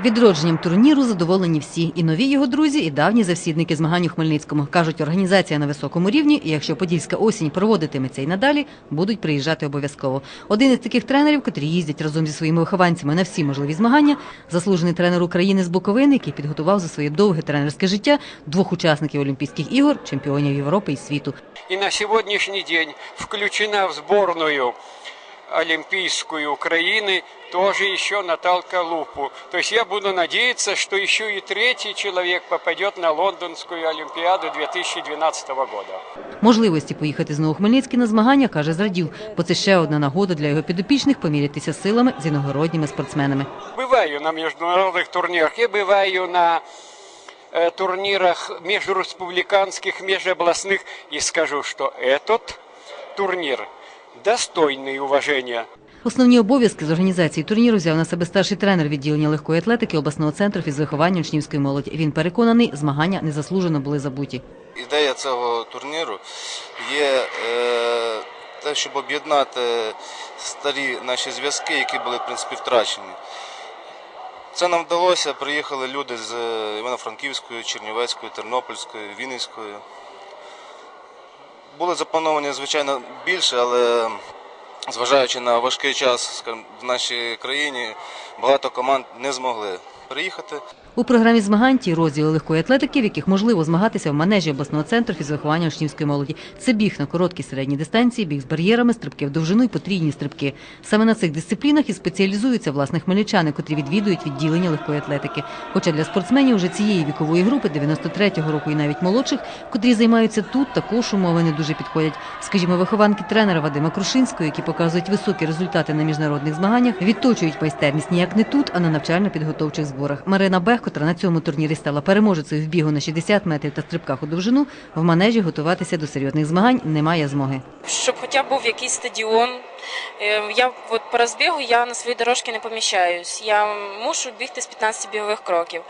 Відродженням турніру задоволені всі і нові його друзі, і давні завсідники змагань у Хмельницькому. кажуть, організація на високому рівні, і якщо подільська осінь проводитиметься і надалі, будуть приїжджати обов'язково. Один із таких тренерів, котрі їздять разом зі своїми вихованцями на всі можливі змагання, заслужений тренер України з Буковини, який підготував за своє довге тренерське життя двох учасників Олімпійських ігор, чемпіонів Європи і світу. и на сегодняшний день включена в сборную Олимпийскую Украины тоже еще Наталка Лупу. То есть я буду надеяться, что еще и третий человек попадет на Лондонскую Олимпиаду 2012 года. Можливості поїхати знову у Хмельницький на змагання каже зрадів, бо це ще одна нагода для його підопічних помірятися силами з іногородніми спортсменами. Бываю на международных турнирах, я бываю на э, турнирах межреспубликанских, межобластных и скажу, что этот турнир достойный уважения. Основні обов'язки з організації турніру взяв на себе старший тренер відділення легкої атлетики обласного центру фізвиховання учнівської молоді. Він переконаний, змагання незаслужено були забуті. Ідея цього турніру є е, те, щоб об'єднати старі наші зв'язки, які були в принципі втрачені. Це нам вдалося. Приїхали люди з е, Івано-Франківської, Чернівецької, Тернопільської, Вінницької. Були заплановані, звичайно, більше, але зважаючи на важкий час скажімо, в нашій країні, багато команд не змогли приїхати. У програмі змагань ті розділи легкої атлетики, в яких можливо змагатися в манежі обласного центру фізвиховання учнівської молоді. Це біг на короткі середні дистанції, біг з бар'єрами, стрибки в довжину і потрійні стрибки. Саме на цих дисциплінах і спеціалізуються власне хмельничани, котрі відвідують відділення легкої атлетики. Хоча для спортсменів вже цієї вікової групи 93-го року і навіть молодших, котрі займаються тут, також умови не дуже підходять. Скажімо, вихованки тренера Вадима Крушинського, які показують високі результати на міжнародних змаганнях, відточують майстерність ніяк не тут, а на навчально-підготовчих зборах. Марина Бех, котра на цьому турнірі стала переможецею в бігу на 60 метрів та стрибках у довжину, в манежі готуватися до серйозних змагань немає змоги. щоб хоча б був якийсь стадіон. Е, Я от по розбігу я на свої дорожки не поміщаюсь. Я мушу бігти з 15 бігових кроків.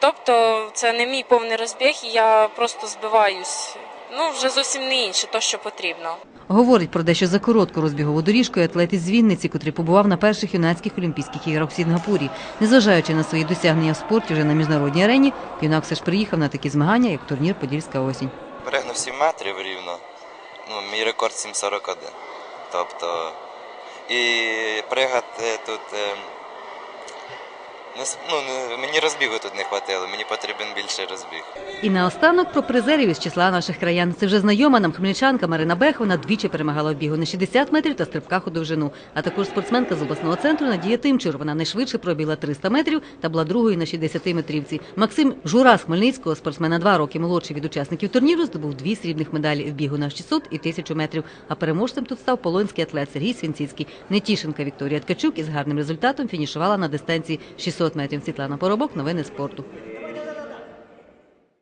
Тобто це не мій повний розбіг, і я просто збиваюсь. Ну, вже зовсім не інше, то, що потрібно. Говорить про дещо за коротку розбігову доріжку атлет із Вінниці, котрий побував на перших юнацьких олімпійських іграх в Сінгапурі. Незважаючи на свої досягнення в спорті вже на міжнародній арені, юнак все ж приїхав на такі змагання, як турнір Подільська осінь. Перегнув 7 метрів рівно. Ну, мій рекорд 7,41. Тобто. І пригати тут. Не, ну, мені розбігу тут не хватило, мені потрібен більший розбіг. І наостанок про призерів із числа наших краян. Це вже знайома нам хмельничанка Марина Бех. Вона двічі перемагала в бігу на 60 метрів та стрибках у довжину. А також спортсменка з обласного центру Надія Тимчур. Вона найшвидше пробігла 300 метрів та була другою на 60 метрівці. Максим Жура з Хмельницького, спортсмен на два роки молодший від учасників турніру, здобув дві срібних медалі в бігу на 600 і 1000 метрів. А переможцем тут став полонський атлет Сергій Свінціцький. Нетішинка Вікторія Ткачук із гарним результатом фінішувала на дистанції 600 метрів. Світлана Поробок. Новини спорту.